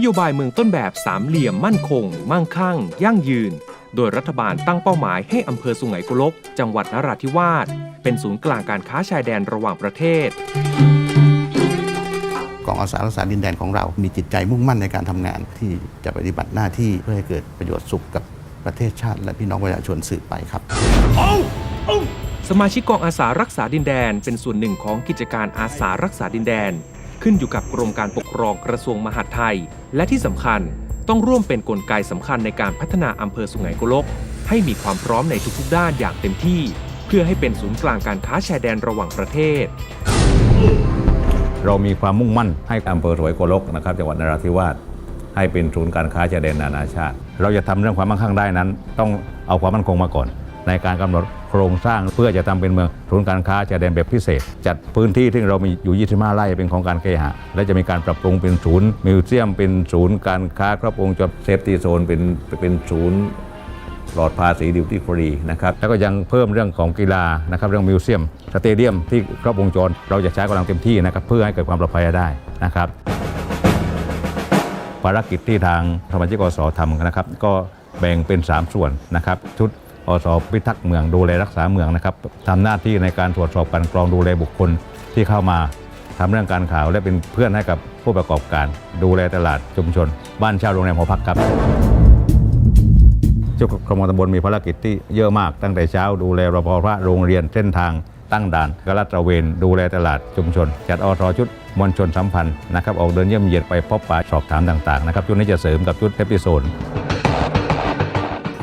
โยบายเมืองต้นแบบสามเหลี่ยมมั่นคง มั่งคั่ง ยั่งยืน โดยรัฐบาลตั้งเป้าหมายให้อำเภอสุไหงโกลก จังหวัดนราธิวาสเป็นศูนย์กลางการค้าชายแดนระหว่างประเทศกองอาสารักษาดินแดนของเรา มีจิตใจมุ่งมั่นในการทำงานที่จะปฏิบัติหน้าที่เพื่อให้เกิดประโยชน์สุขกับประเทศชาติ และพี่น้องประชาชนสืบไปครับสมาชิกกองอาสารักษาดินแดน เป็นส่วนหนึ่งของกิจการอาสารักษาดินแดน ขึ้นอยู่กับกรมการปกครองกระทรวงมหาดไทย และที่สำคัญต้องร่วมเป็นกลไกสำคัญในการพัฒนาอำเภอสุไหงโกลก ให้มีความพร้อมในทุกๆด้านอย่างเต็มที่ เพื่อให้เป็นศูนย์กลางการค้าชายแดนระหว่างประเทศ เรามีความมุ่งมั่นให้อำเภอสวยโกลกนะครับจังหวัดนราธิวาสให้เป็นศูนย์การค้าชายแดนนานาชาติ เราจะทำเรื่องความมั่งคั่งได้นั้น ต้องเอาความมั่นคงมาก่อน ในการกำหนดโครงสร้างเพื่อจะทำเป็นเมืองศูนย์การค้าชายแดนแบบพิเศษ จัดพื้นที่ที่เรามีอยู่ 25 ไร่เป็นของการเคหะ และจะมีการปรับปรุงเป็นศูนย์มิวเซียมเป็นศูนย์การค้าครอบวงจรเซฟตี้โซนเป็นเป็นศูนย์ปลอดภาษีดิวตี้ฟรีนะครับแล้วก็ยังเพิ่มเรื่องของกีฬานะครับเรื่องมิวเซียมสเตเดียมที่ครอบวงจร เราจะใช้กำลังเต็มที่นะครับเพื่อให้เกิดความปลอดภัยได้นะครับภารกิจที่ทางสมาชิกอสทำนะครับ ก็แบ่งเป็น 3 ส่วนนะครับชุด อสพิทักษ์เมืองดูแลรักษาเมืองนะครับทำหน้าที่ในการตรวจสอบการกรองดูแลบุคคลที่เข้ามาทำเรื่องการข่าวและเป็นเพื่อนให้กับผู้ประกอบการ ดูแลตลาดชุมชน บ้านเช่าโรงแรมหอพักครับเจ้าครมตำบลมีภารกิจที่เยอะมากตั้งแต่เช้าดูแลรปภโรงเรียนเส้นทางตั้งด่านกระตระเวนดูแลตลาดชุมชน จัดอทชุดมวลชนสัมพันธ์นะครับออกเดินเยี่ยมเยียนไปพบปะสอบถามต่างๆนะครับชุดนี้จะเสริมกับชุดเทปติโซน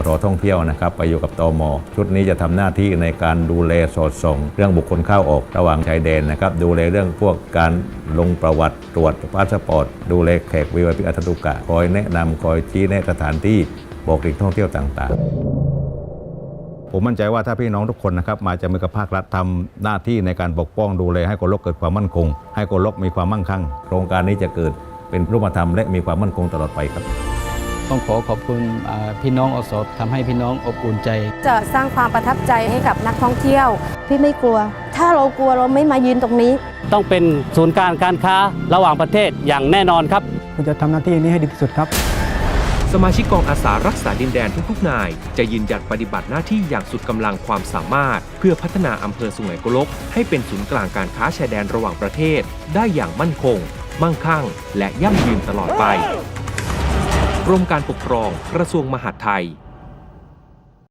รอท่องเที่ยวนะครับไปอยู่กับตมชุดนี้จะทำหน้าที่ในการดูแลสอดส่อง เรื่องบุคคลเข้าออกระหว่างชายแดนนะครับดูแลเรื่องพวกการลงประวัติตรวจพาสปอร์ต ดูแลแขกวีวพิอัตตุกะคอยแนะนำคอยชี้แนะสถานที่บอกถึงท่องเที่ยวต่างๆผมมั่นใจว่าถ้าพี่น้องทุกคนนะครับมาจะมือกับภาครัฐทำหน้าที่ในการปกป้องดูแลให้คนลกเกิดความมั่นคง ให้คนลกมีความมั่งคั่ง โครงการนี้จะเกิดเป็นรูปธรรมและมีความมั่นคงตลอดไปครับ ต้องขอขอบคุณอ่าพี่น้องอสอบทำให้พี่น้องอบอุ่นใจ จะสร้างความประทับใจให้กับนักท่องเที่ยว พี่ไม่กลัว ถ้าเรากลัวเราไม่มายืนตรงนี้ ต้องเป็นศูนย์การการค้าระหว่างประเทศอย่างแน่นอนครับผมจะทำหน้าที่นี้ให้ดีที่สุดครับ สมาชิกกองอาสารักษาดินแดนทุกๆนาย จะยืนหยัดปฏิบัติหน้าที่อย่างสุดกำลังความสามารถ เพื่อพัฒนาอำเภอสุไหงโกลก ให้เป็นศูนย์กลางการค้าชายแดนระหว่างประเทศ ได้อย่างมั่นคง มั่งคั่ง และยั่งยืนตลอดไป กรมการปกครองกระทรวงมหาดไทย